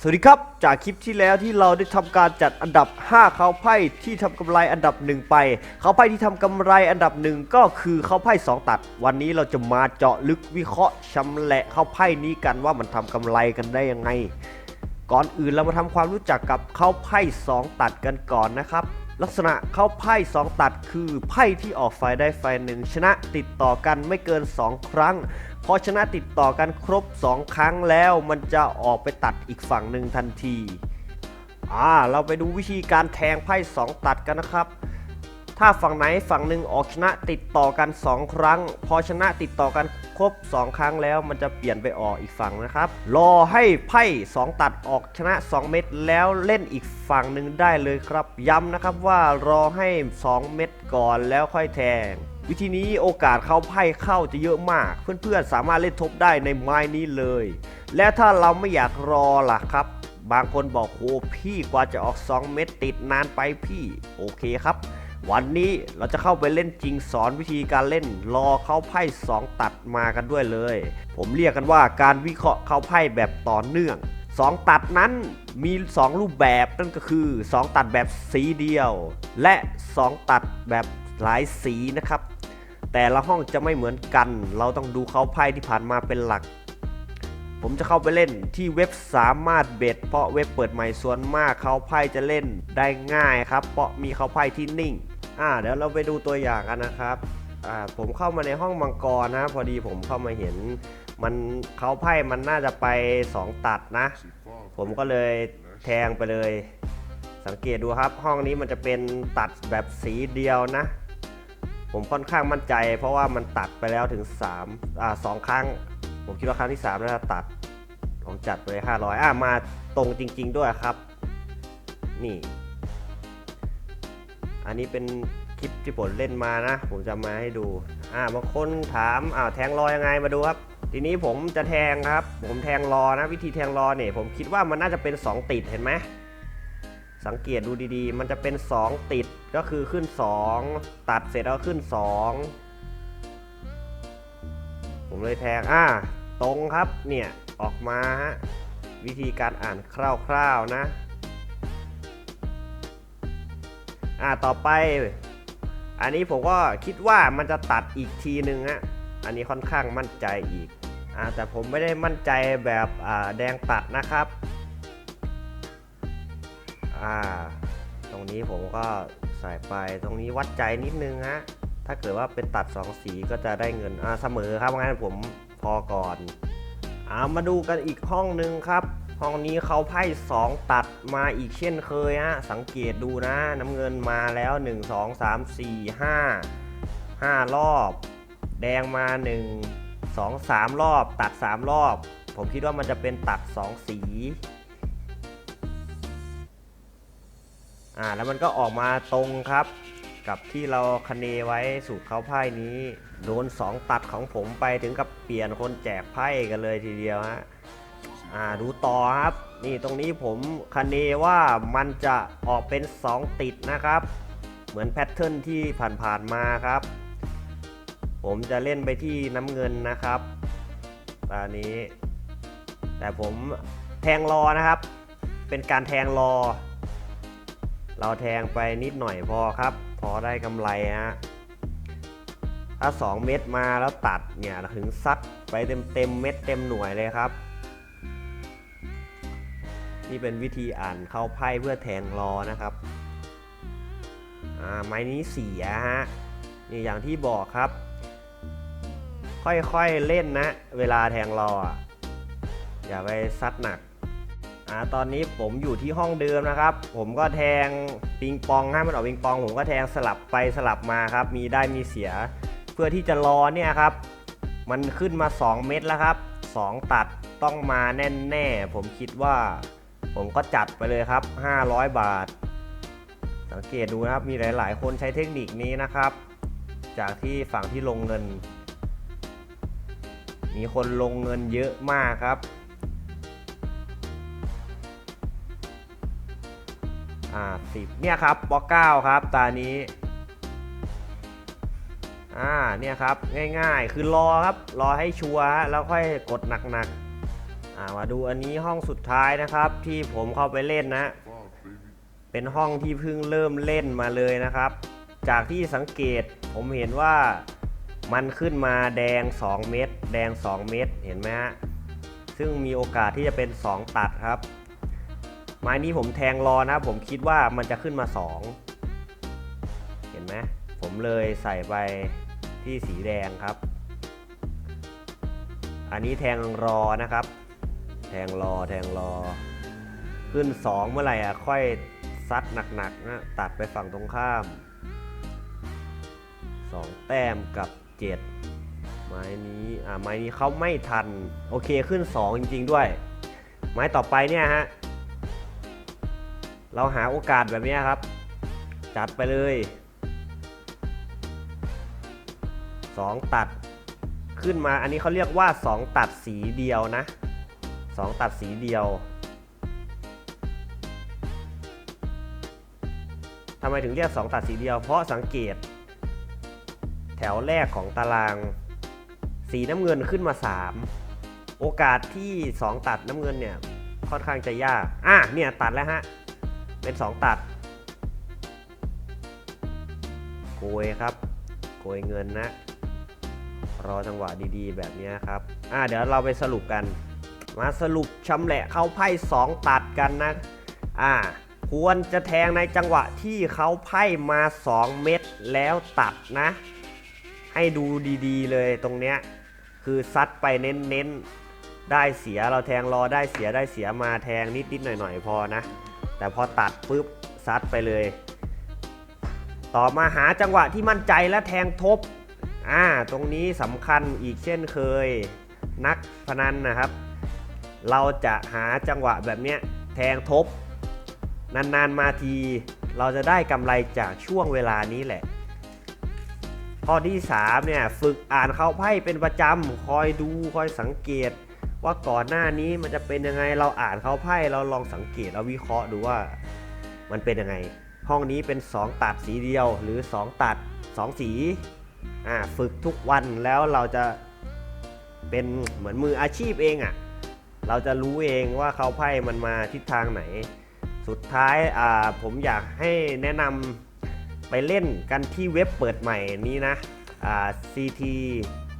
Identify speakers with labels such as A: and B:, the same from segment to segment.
A: สวัสดีครับ จากคลิปที่แล้วที่เราได้ทำการจัดอันดับ 5เขาไพ่ที่ทำกำไรอันดับหนึ่งไปเขาไพ่ที่ทำกำไรอันดับหนึ่งก็คือเขาไพ่2ตัด วันนี้เราจะมาเจาะลึกวิเคราะห์ชำแหละเขาไพ่นี้กันว่ามันทำกำไรกันได้ยังไง ก่อนอื่นเรามาทำความรู้จักกับเขาไพ่2ตัดกันก่อนนะครับ ลักษณะเข้าไพ่2ตัดคือไพ่ที่ออกฝ่ายได้ไฟหนึ่ง ชนะติดต่อกันไม่เกิน 2 ครั้งพอชนะติดต่อกันครบ 2 ครั้งแล้วมันจะออกไปตัดอีกฝั่งหนึ่งทันทีอ่าเราไปดูวิธีการแทงไพ่2ตัดกันนะครับ ถ้าฝั่งไหนฝั่งหนึ่งออกชนะติดต่อกัน 2 ครั้ง พอชนะติดต่อกันครบ 2 ครั้งแล้วมันจะเปลี่ยนไปออกอีกฝั่งนะครับ รอให้ไพ่2ตัดออกชนะ 2 เม็ดแล้วเล่นอีกฝั่งหนึ่งได้เลยครับ ย้ำนะครับว่ารอให้ 2 เม็ดก่อนแล้วค่อยแทงวิธีนี้โอกาสเข้าไพ่เข้าจะเยอะมาก เพื่อนๆสามารถเล่นทบได้ในไม้นี้เลย และถ้าเราไม่อยากรอล่ะครับ บางคนบอกโอ้พี่กว่าจะออก 2 เม็ดติดนานไปพี่ โอเคครับ วันนี้เราจะเข้าไปเล่นจริงสอนวิธีการเล่นรอเข้าไพ่2ตัดมากันด้วยเลย ผมเรียกกันว่าการวิเคราะห์เข้าไพ่แบบต่อเนื่อง 2 ตัดนั้นมี 2 รูปแบบนั่นก็คือ 2 ตัดแบบสีเดียว และ 2 ตัดแบบหลายสีนะครับ แต่ละห้องจะไม่เหมือนกัน เราต้องดูเขาไพ่ที่ผ่านมาเป็นหลัก ผมจะเข้าไปเล่นที่เว็บสามารถเบ็ดเพราะเว็บเปิดใหม่ส่วนมากเขาไพ่จะเล่นได้ง่ายครับ เพราะมีเขาไพ่ที่นิ่ง อ่าเดี๋ยวเราไปดูตัวอย่างกันนะครับอ่าผมเข้ามาในห้องมังกรนะพอดีผมเข้ามาเห็นมันเขาไพ่มันน่าจะไป 2 ตัดนะ ผมก็เลยแทงไปเลย สังเกตดูครับ ห้องนี้มันจะเป็นตัดแบบสีเดียวนะ ผมค่อนข้างมั่นใจ เพราะว่ามันตัดไปแล้วถึง3อ่าสองครั้ง ผมคิดว่าครั้งที่3น่าจะตัดผมจัดไปเลย500อ่ามาตรงจริง ๆ ด้วยครับ นี่ อันนี้เป็นคลิปที่ผมเล่นมานะ ผมจะมาให้ดูอ่าบางคนถามอ้าวแทงรอยังไงมาดูครับ ทีนี้ผมจะแทงครับ ผมแทงรอนะวิธีแทงรอเนี่ยผมคิดว่ามันน่าจะเป็น 2 ติดเห็นไหมสังเกตดูดีๆ มันจะเป็น 2 ติดก็คือขึ้น 2 ตัดเสร็จแล้วขึ้น 2 ผมเลยแทงอ่าตรงครับเนี่ยออกมาฮะวิธีการอ่านคร่าวๆนะอ่าต่อไป อันนี้ผมก็คิดว่ามันจะตัดอีกทีนึงฮะอันนี้ค่อนข้างมั่นใจอีกอ่าแต่ผมไม่ได้มั่นใจแบบอ่าแดงตัดนะครับอ่าตรงนี้ผมก็ใส่ไปตรงนี้วัดใจนิดนึงฮะ ถ้าเกิดว่าเป็นตัด 2 สีก็จะได้เงินเสมอครับงั้นผมพอก่อนอามาดูกันอีกห้องหนึ่งครับ ห้องนี้เขาไพ่2 ตัดมาอีกเช่นเคยฮะสังเกตดูนะ น้ำเงินมาแล้ว 1 2 3 4 5 5 รอบ แดงมา 1 2 3 รอบ ตัด 3 รอบ ผมคิดว่ามันจะเป็นตัด 2 สีอ่าแล้วมันก็ออกมาตรงครับ กับที่เราคเนไว้สูตรเขาไพ่นี้ โดน 2 ตัดของผมไปถึงกับเปลี่ยนคนแจกไพ่กันเลยทีเดียวฮะอ่าดูต่อครับ นี่ตรงนี้ผมคเนว่ามันจะออกเป็น 2 ติดนะครับ เหมือนแพทเทิร์นที่ผ่านๆมาครับ ผมจะเล่นไปที่น้ำเงินนะครับตอนนี้ แต่ผมแทงรอนะครับ เป็นการแทงรอ เราแทงไปนิดหน่อยพอครับ พอได้กำไรฮะถ้า 2 เม็ดมาแล้วตัดเนี่ยถึงซัดไปเต็มเต็มเม็ดเต็มหน่วยเลยครับ นี่เป็นวิธีอ่านเข้าไพ่เพื่อแทงรอนะครับอ่าไม้นี้เสียฮะนี่อย่างที่บอกครับ ค่อยๆเล่นนะ เวลาแทงรออย่าไปซัดหนัก อ่าตอนนี้ผมอยู่ที่ห้องเดิมนะครับ ผมก็แทงปิงปองให้มันออกปิงปอง ผมก็แทงสลับไปสลับมาครับ มีได้มีเสีย เพื่อที่จะรอเนี่ยครับ มันขึ้นมา 2 เม็ดแล้วครับ 2 ตัดต้องมาแน่ๆ ผมคิดว่า ผมก็จัดไปเลยครับ 500 บาท สังเกตดูนะครับ มีหลาย ๆ คนใช้เทคนิคนี้นะครับ จากที่ฝั่งที่ลงเงิน มีคนลงเงินเยอะมากครับ อ่าสิบเนี่ยครับปเก้าครับตานี้อ่าเนี่ยครับง่ายๆ คือรอครับรอให้ชัวร์แล้วค่อยกดหนักๆอ่ามาดูอันนี้ห้องสุดท้ายนะครับ ที่ผมเข้าไปเล่นนะ เป็นห้องที่เพิ่งเริ่มเล่นมาเลยนะครับ จากที่สังเกตผมเห็นว่ามันขึ้นมาแดง 2 เม็ดแดง 2 เม็ดเห็นไหมฮะซึ่งมีโอกาสที่จะเป็น 2 ตัดครับ ไม้นี้ผมแทงรอนะ ผมคิดว่ามันจะขึ้นมา 2 เห็นไหมผมเลยใส่ไปที่สีแดงครับ อันนี้แทงรอนะครับ แทงรอแทงรอ ขึ้น 2 เมื่อไหร่อะค่อยซัดหนักๆนะตัดไปฝั่งตรงข้าม 2 แต้มกับ 7 ไม้นี้อ่าไม้นี้เขาไม่ทัน โอเคขึ้น 2 จริง ๆ ด้วย ไม้ต่อไปเนี่ยฮะ เราหาโอกาสแบบนี้ครับ จัดไปเลย 2 ตัดขึ้นมาอันนี้เขาเรียกว่า 2 ตัดสีเดียวนะ 2 ตัดสีเดียวทำไมถึงเรียก 2 ตัดสีเดียว เพราะสังเกต แถวแรกของตาราง สีน้ำเงินขึ้นมา 3 โอกาสที่ 2 ตัดน้ำเงินเนี่ยค่อนข้างจะยาก อะเนี่ยตัดแล้วฮะ เป็น 2 ตัด โกยครับ โกยเงินนะ รอจังหวะดีๆ แบบนี้ครับ อะเดี๋ยวเราไปสรุปกัน มาสรุปชำแหละเข้าไพ่ 2 ตัดกันนะ อ่า ควรจะแทงในจังหวะที่เขาไพ่มา 2 เม็ดแล้วตัดนะ ให้ดูดีๆ เลยตรงเนี้ย คือซัดไปเน้นๆได้เสียเราแทงรอได้เสียได้เสียมาแทงนิดๆหน่อยๆพอนะ แต่พอตัดปุ๊บซัดไปเลย ต่อมาหาจังหวะที่มั่นใจและแทงทบอ่าตรงนี้สำคัญอีกเช่นเคย นักพนันนะครับ เราจะหาจังหวะแบบเนี้ยแทงทบ นานๆมาทีเราจะได้กำไรจากช่วงเวลานี้แหละ ข้อที่3เนี่ยฝึกอ่านเข้าไพ่เป็นประจำคอยดูคอยสังเกต ว่าก่อนหน้านี้มันจะเป็นยังไงเราอ่านเขาไพ่เราลองสังเกตเราวิเคราะห์ดูว่ามันเป็นยังไง ห้องนี้เป็น 2 ตัดสีเดียวหรือ 2 ตัด 2 สีอ่าฝึกทุกวันแล้วเราจะเป็นเหมือนมืออาชีพเองอะ่ะเราจะรู้เองว่าเขาไพ่มันมาทิศทางไหน สุดท้ายอ่าผมอยากให้แนะนำไปเล่นกันที่เว็บเปิดใหม่นี้นะอ่า CT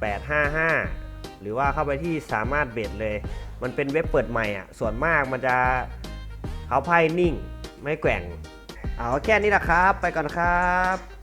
A: 855 หรือว่าเข้าไปที่สามารถเบดเลย มันเป็นเว็บเปิดใหม่อะ ส่วนมากมันจะเขาไพ่นิ่ง ไม่แกว่ง เอาแค่นี้แหละครับ ไปก่อนครับ